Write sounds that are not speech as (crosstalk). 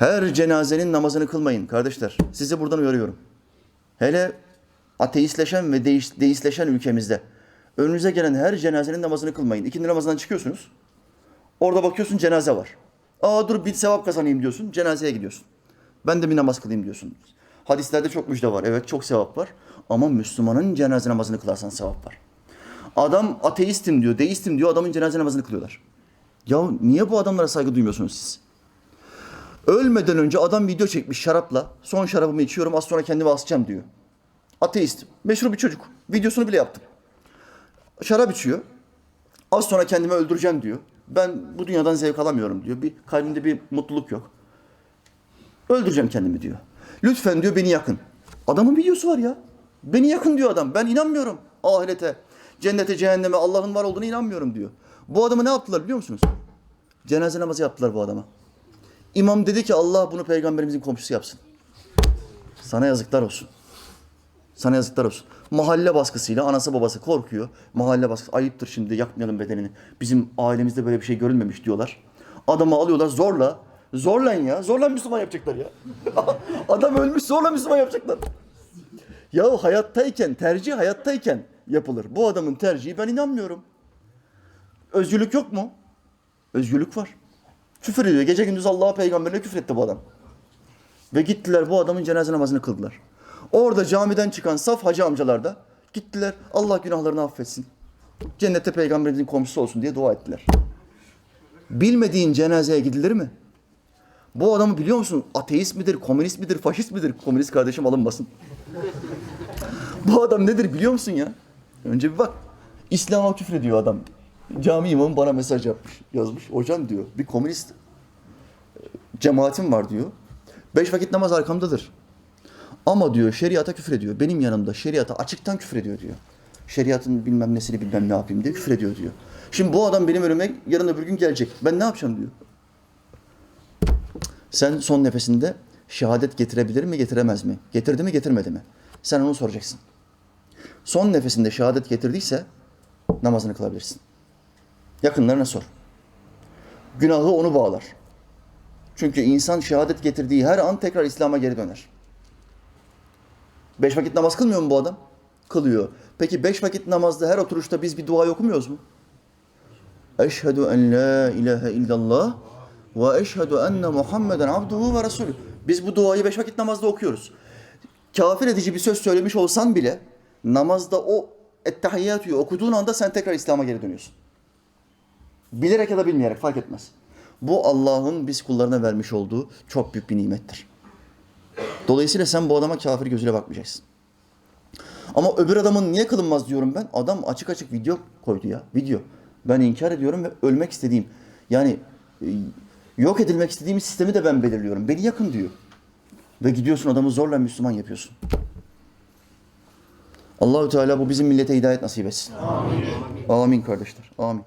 Her cenazenin namazını kılmayın kardeşler. Sizi buradan uyarıyorum. Hele ateistleşen ve deist, deistleşen ülkemizde önünüze gelen her cenazenin namazını kılmayın. İkindi namazından çıkıyorsunuz. Orada bakıyorsun cenaze var. Aa dur bir sevap kazanayım diyorsun. Cenazeye gidiyorsun. Ben de bir namaz kılayım diyorsun. Hadislerde çok müjde var. Evet çok sevap var. Ama Müslümanın cenaze namazını kılarsan sevap var. Adam ateistim diyor, deistim diyor. Adamın cenaze namazını kılıyorlar. Ya niye bu adamlara saygı duymuyorsunuz siz? Ölmeden önce adam video çekmiş şarapla. Son şarabımı içiyorum az sonra kendimi asacağım diyor. Ateist. Meşhur bir çocuk. Videosunu bile yaptım. Şarap içiyor. Az sonra kendimi öldüreceğim diyor. Ben bu dünyadan zevk alamıyorum diyor. Bir kalbimde bir mutluluk yok. Öldüreceğim kendimi diyor. Lütfen diyor beni yakın. Adamın videosu var ya. Beni yakın diyor adam. Ben inanmıyorum ahirete, cennete, cehenneme, Allah'ın var olduğuna inanmıyorum diyor. Bu adamı ne yaptılar biliyor musunuz? Cenaze namazı yaptılar bu adama. İmam dedi ki Allah bunu peygamberimizin komşusu yapsın. Sana yazıklar olsun. Sana yazıklar olsun. Mahalle baskısıyla anası babası korkuyor. Mahalle baskısı ayıptır şimdi yakmayalım bedenini. Bizim ailemizde böyle bir şey görülmemiş diyorlar. Adamı alıyorlar zorla. Zorla ya. Zorla Müslüman yapacaklar ya. (laughs) Adam ölmüş zorla Müslüman yapacaklar. Ya hayattayken, tercih hayattayken yapılır. Bu adamın tercihi ben inanmıyorum. Özgürlük yok mu? Özgürlük var. Küfür ediyor. Gece gündüz Allah'a peygamberine küfür etti bu adam. Ve gittiler bu adamın cenaze namazını kıldılar. Orada camiden çıkan saf hacı amcalar da gittiler Allah günahlarını affetsin. Cennette peygamberimizin komşusu olsun diye dua ettiler. Bilmediğin cenazeye gidilir mi? Bu adamı biliyor musun? Ateist midir, komünist midir, faşist midir? Komünist kardeşim alınmasın. Bu adam nedir biliyor musun ya? Önce bir bak. İslam'a küfür ediyor adam. Cami imamı bana mesaj yapmış, yazmış. Hocam diyor, bir komünist e, cemaatim var diyor. Beş vakit namaz arkamdadır. Ama diyor şeriata küfür ediyor. Benim yanımda şeriata açıktan küfür ediyor diyor. Şeriatın bilmem nesini bilmem ne yapayım diye küfür ediyor diyor. Şimdi bu adam benim önüme yarın öbür gün gelecek. Ben ne yapacağım diyor. Sen son nefesinde şehadet getirebilir mi getiremez mi? Getirdi mi getirmedi mi? Sen onu soracaksın. Son nefesinde şehadet getirdiyse namazını kılabilirsin. Yakınlarına sor. Günahı onu bağlar. Çünkü insan şehadet getirdiği her an tekrar İslam'a geri döner. Beş vakit namaz kılmıyor mu bu adam? Kılıyor. Peki beş vakit namazda her oturuşta biz bir dua okumuyoruz mu? Eşhedü en la ilahe illallah ve eşhedü enne Muhammeden abduhu ve resulü. Biz bu duayı beş vakit namazda okuyoruz. Kafir edici bir söz söylemiş olsan bile namazda o ettehiyyatüyü okuduğun anda sen tekrar İslam'a geri dönüyorsun. Bilerek ya da bilmeyerek fark etmez. Bu Allah'ın biz kullarına vermiş olduğu çok büyük bir nimettir. Dolayısıyla sen bu adama kafir gözüyle bakmayacaksın. Ama öbür adamın niye kılınmaz diyorum ben. Adam açık açık video koydu ya. Video. Ben inkar ediyorum ve ölmek istediğim yani e, yok edilmek istediğim sistemi de ben belirliyorum. Beni yakın diyor. Ve gidiyorsun adamı zorla Müslüman yapıyorsun. Allahü Teala bu bizim millete hidayet nasip etsin. Amin. Amin kardeşler. Amin.